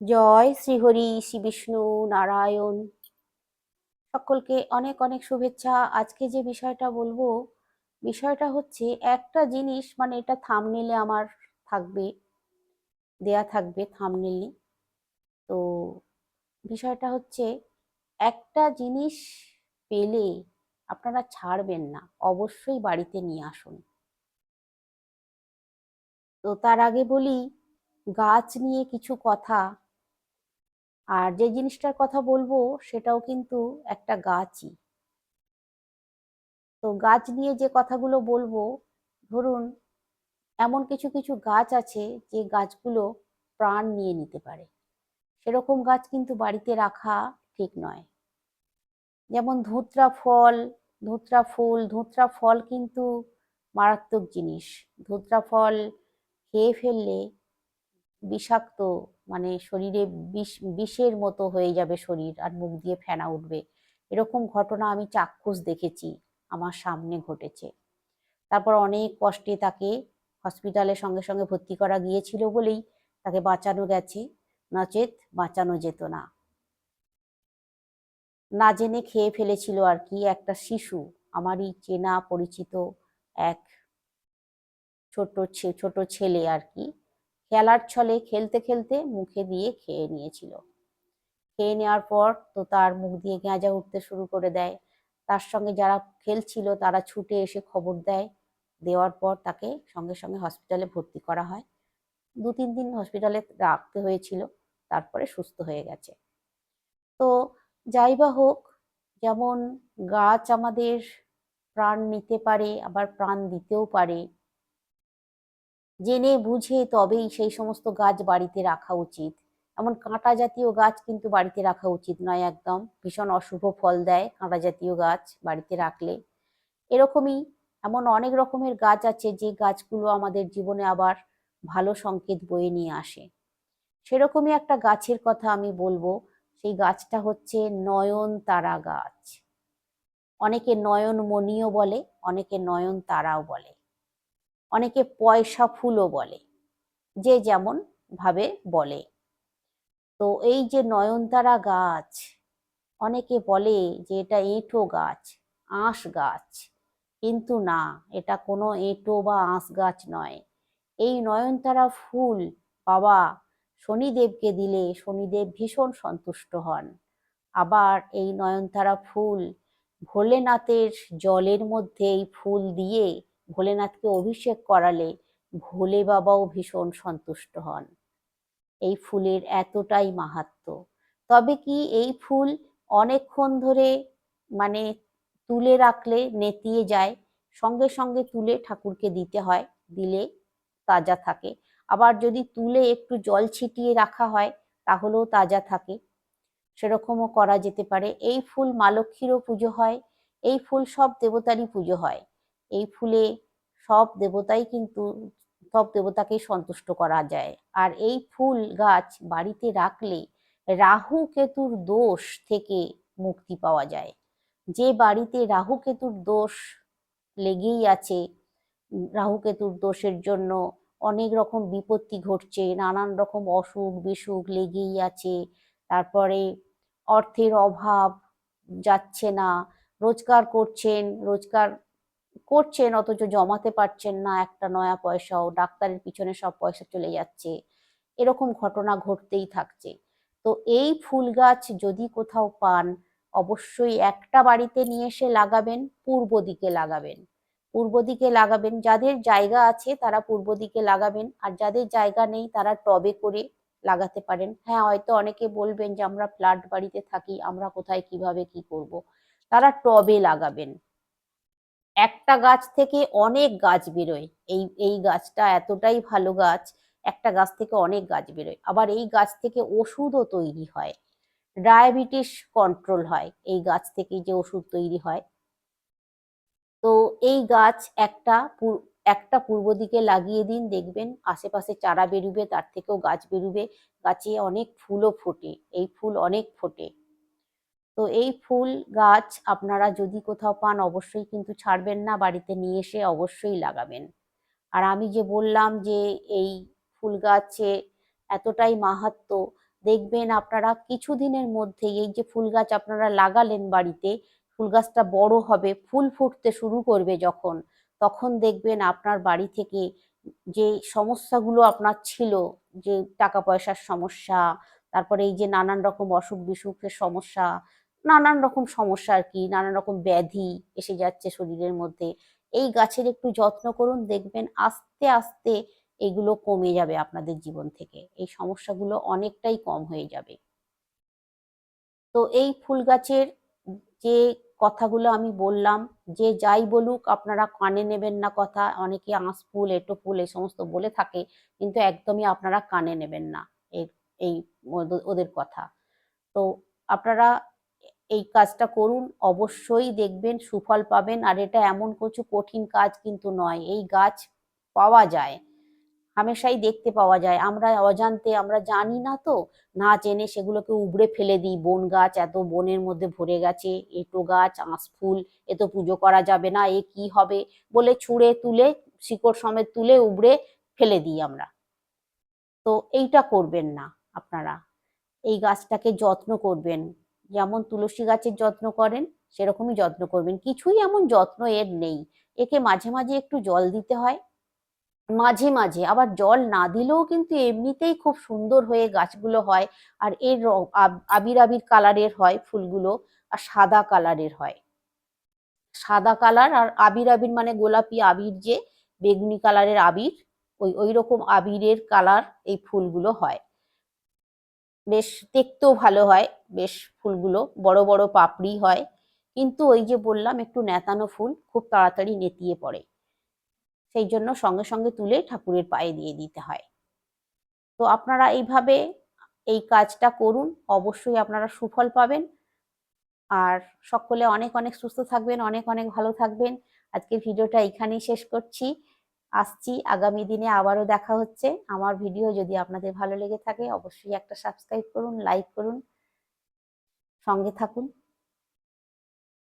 জয় শ্রীহরি শ্রী বিষ্ণু নারায়ণ। সকলকে অনেক অনেক শুভেচ্ছা। আজকে যে বিষয়টা বলব, বিষয়টা হচ্ছে একটা জিনিস মানে এটা থামনেলে আমার থাকবে, দেয়া থাকবে থামনেলে তো বিষয়টা হচ্ছে, একটা জিনিস পেলে আপনারা ছাড়বেন না, অবশ্যই বাড়িতে নিয়ে আসুন। তো তার আগে বলি, গাছ নিয়ে কিছু কথা আর যে জিনিসটার কথা বলব সেটাও কিন্তু একটা গাছই। তো গাছ নিয়ে যে কথাগুলো বলব, ধরুন এমন কিছু কিছু গাছ আছে যে গাছগুলো প্রাণ নিয়ে নিতে পারে। সেরকম গাছ কিন্তু বাড়িতে রাখা ঠিক নয়। যেমন ধুতরা ফল, ধুতরা ফুল, ধুতরা ফল কিন্তু মারাত্মক জিনিস। ধুতরা ফল খেয়ে ফেললে বিষাক্ত মানে শরীরে বিষ, বিষের মতো হয়ে যাবে শরীর আর মুখ দিয়ে ফেনা উঠবে। এরকম ঘটনা আমি চাক্ষুষ দেখেছি, আমার সামনে ঘটেছে। তারপর অনেক কষ্টে তাকে হসপিটালে সঙ্গে সঙ্গে ভর্তি করা গিয়েছিল বলেই তাকে বাঁচানো গেছে। নচেত বাঁচানো যেত না। না জেনে খেয়ে ফেলেছিল আর কি একটা শিশু, আমারই চেনা পরিচিত এক ছোট ছোট ছেলে আর কি। খেলার ছলে খেলতে খেলতে মুখে দিয়ে খেয়ে নিয়েছিল। খেয়ে নেওয়ার পর তো তার মুখ দিয়ে গেঁজা উঠতে শুরু করে দেয়। তার সঙ্গে যারা খেলছিল তারা ছুটে এসে খবর দেয়। দেওয়ার পর তাকে সঙ্গে সঙ্গে হসপিটালে ভর্তি করা হয়। দু তিন দিন হসপিটালে রাখতে হয়েছিল, তারপরে সুস্থ হয়ে গেছে। তো যাই বা হোক, যেমন গাছ আমাদের প্রাণ নিতে পারে, আবার প্রাণ দিতেও পারে জেনে বুঝে তবেই সেই সমস্ত গাছ বাড়িতে রাখা উচিত। এমন কাঁটা জাতীয় গাছ কিন্তু বাড়িতে রাখা উচিত নয় একদম। ভীষণ অশুভ ফল দেয় কাঁটা জাতীয় গাছ বাড়িতে রাখলে। এরকমই এমন অনেক রকমের গাছ আছে যে গাছগুলো আমাদের জীবনে আবার ভালো সংকেত বয়ে নিয়ে আসে। সেরকমই একটা গাছের কথা আমি বলব, সেই গাছটা হচ্ছে নয়ন তারা গাছ। অনেকে নয়ন মণিও বলে, অনেকে নয়ন তারাও বলে। অনেকে পয়সা ফুলও বলে, যে যেমন ভাবে বলে। তো এই যে নয়নতারা গাছ, অনেকে বলে যে এটা এঁটো গাছ, আঁশ গাছ, কিন্তু না, এটা কোনো এঁটো বা আঁশ গাছ নয়। এই নয়নতারা ফুল বাবা শনিদেবকে দিলে শনিদেব ভীষণ সন্তুষ্ট হন। আবার এই নয়নতারা ফুল ভোলেনাথের জলের মধ্যে এই ফুল দিয়ে ভোলেনাথকে অভিষেক করালে ভোলে বাবাও ভীষণ সন্তুষ্ট হন। এই ফুলের এতটাই মাহাত্ম। তবে কি এই ফুল অনেকক্ষণ ধরে মানে তুলে রাখলে নেতিয়ে যায়, সঙ্গে সঙ্গে তুলে ঠাকুরকে দিতে হয়, দিলে তাজা থাকে। আবার যদি তুলে একটু জল ছিটিয়ে রাখা হয়, তাহলেও তাজা থাকে। সেরকমও করা যেতে পারে। এই ফুল মা লক্ষ্মীরও পুজো হয়, এই ফুল সব দেবতারই পুজো হয়। এই ফুলে সব দেবতাই কিন্তু, সব দেবতাকেই সন্তুষ্ট করা যায়। আর এই ফুল গাছ বাড়িতে রাখলে রাহু কেতুর দোষ থেকে মুক্তি পাওয়া যায়। যে বাড়িতে রাহু কেতুর দোষ লেগেই আছে, রাহু কেতুর দোষের জন্য অনেক রকম বিপত্তি ঘটছে, নানান রকম অসুখ বিসুখ লেগেই আছে। তারপরে অর্থের অভাব যাচ্ছে না, রোজগার করছেন, রোজগার করছেন, অথচ জমাতে পারছেন না, একটা নয়া পয়সাও, ডাক্তারের পিছনে সব পয়সা চলে যাচ্ছে। এরকম ঘটনা ঘটতেই থাকছে। তো এই ফুল গাছ যদি কোথাও পান, অবশ্যই একটা বাড়িতে নিয়ে এসে লাগাবেন, পূর্ব দিকে লাগাবেন। পূর্ব দিকে লাগাবেন, যাদের জায়গা আছে তারা পূর্ব দিকে লাগাবেন, আর যাদের জায়গা নেই তারা টবে করে লাগাতে পারেন। হ্যাঁ হয়তো অনেকে বলবেন যে, আমরা ফ্ল্যাট বাড়িতে থাকি, আমরা কোথায়, কীভাবে, কি করব? তারা টবে লাগাবেন। একটা গাছ থেকে অনেক গাছ বেরোয়। এই এই গাছটা এতটাই ভালো গাছ, একটা গাছ থেকে অনেক গাছ বেরোয়। আবার এই গাছ থেকে ওষুধও তৈরি হয়। ডায়াবেটিস কন্ট্রোল হয় এই গাছ থেকে যে ওষুধ তৈরি হয়। তো এই গাছ একটা একটা পূর্ব দিকে লাগিয়ে দিন, দেখবেন আশেপাশে চারা বেরুবে, তার থেকেও গাছ বেরুবে। গাছে অনেক ফুলও ফোটে, এই ফুল অনেক ফোটে। তো এই ফুল গাছ আপনারা যদি কোথাও পান, অবশ্যই কিন্তু ছাড়বেন না, বাড়িতে নিয়ে এসে অবশ্যই লাগাবেন। আর আমি যে বললাম যে এই ফুল গাছে এতটাই মাহাত্ম দেখবেন আপনারা কিছুদিনের মধ্যেই এই যে ফুল গাছ আপনারা লাগালেন বাড়িতে, ফুল গাছটা বড় হবে, ফুল ফুটতে শুরু করবে যখন, তখন দেখবেন আপনার বাড়ি থেকে যে সমস্যাগুলো আপনার ছিল, যে টাকা পয়সার সমস্যা তারপরে এই যে নানান রকম অসুখ বিসুখের সমস্যা, নানান রকম সমস্যা আর কি, নানান রকম ব্যাধি এসে যাচ্ছে শরীরের মধ্যে, এই গাছের একটু যত্ন করুন, দেখবেন আস্তে আস্তে এগুলো কমে যাবে আপনাদের জীবন থেকে। এই সমস্যাগুলো অনেকটাই কম হয়ে যাবে। তো এই ফুল গাছের যে কথাগুলো আমি বললাম, যে যাই বলুক আপনারা কানে নেবেন না কথা, অনেকে আঁশ ফুল, এটো ফুল এই সমস্ত বলে থাকে, কিন্তু একদমই আপনারা কানে নেবেন না। এই এই ওদের- কথা। তো আপনারা এই কাজটা করুন, অবশ্যই দেখবেন, সুফল পাবেন, আর এটা এমন কিছু কঠিন কাজ কিন্তু নয়। এই গাছ পাওয়া যায়, হামেশাই দেখতে পাওয়া যায়। আমরা অজান্তে, আমরা জানি না তো, না জেনে সেগুলোকে উবড়ে ফেলে দিই। বন গাছ, এত বনের মধ্যে ভরে গেছে, এটো গাছ, আঁশ ফুল, এ তো পুজো করা যাবে না, এ কি হবে বলে ছুঁড়ে তুলে, শিকড় সমেত তুলে উবড়ে ফেলে দিই আমরা। তো এইটা করবেন না। আপনারা। এই গাছটাকে যত্ন করবেন। যেমন তুলসী গাছের যত্ন করেন, সেরকমই যত্ন করবেন। কিছুই এমন যত্ন এর নেই। একে মাঝে মাঝে একটু জল দিতে হয়। মাঝে মাঝে আবার জল না দিলেও কিন্তু এমনিতেই খুব সুন্দর হয়ে গাছগুলো হয় আর এর আবির আবির কালারের হয় ফুলগুলো আর সাদা কালারের হয়। সাদা কালার আর আবির আবির মানে গোলাপি আবির যে, বেগুনি কালারের আবির, ওই ওই রকম আবিরের কালার এই ফুলগুলো হয়। বেশ দেখতেও ভালো হয়, বেশ ফুলগুলো, বড় বড় পাপড়ি হয়। কিন্তু ওই যে বললাম, একটু নেতানো ফুল, খুব তাড়াতাড়ি নেতিয়ে পড়ে। সেই জন্য সঙ্গে সঙ্গে তুলে ঠাকুরের পায়ে দিয়ে দিতে হয়। তো আপনারা এইভাবে এই কাজটা করুন, অবশ্যই আপনারা সুফল পাবেন। আর সকলে অনেক অনেক সুস্থ থাকবেন, অনেক অনেক ভালো থাকবেন। আজকের ভিডিওটা এখানেই শেষ করছি। আসছি। আগামী দিনে আবারও দেখা হচ্ছে। আমার ভিডিও যদি আপনাদের ভালো লেগে থাকে, অবশ্যই একটা সাবস্ক্রাইব করুন লাইক করুন, সঙ্গে থাকুন।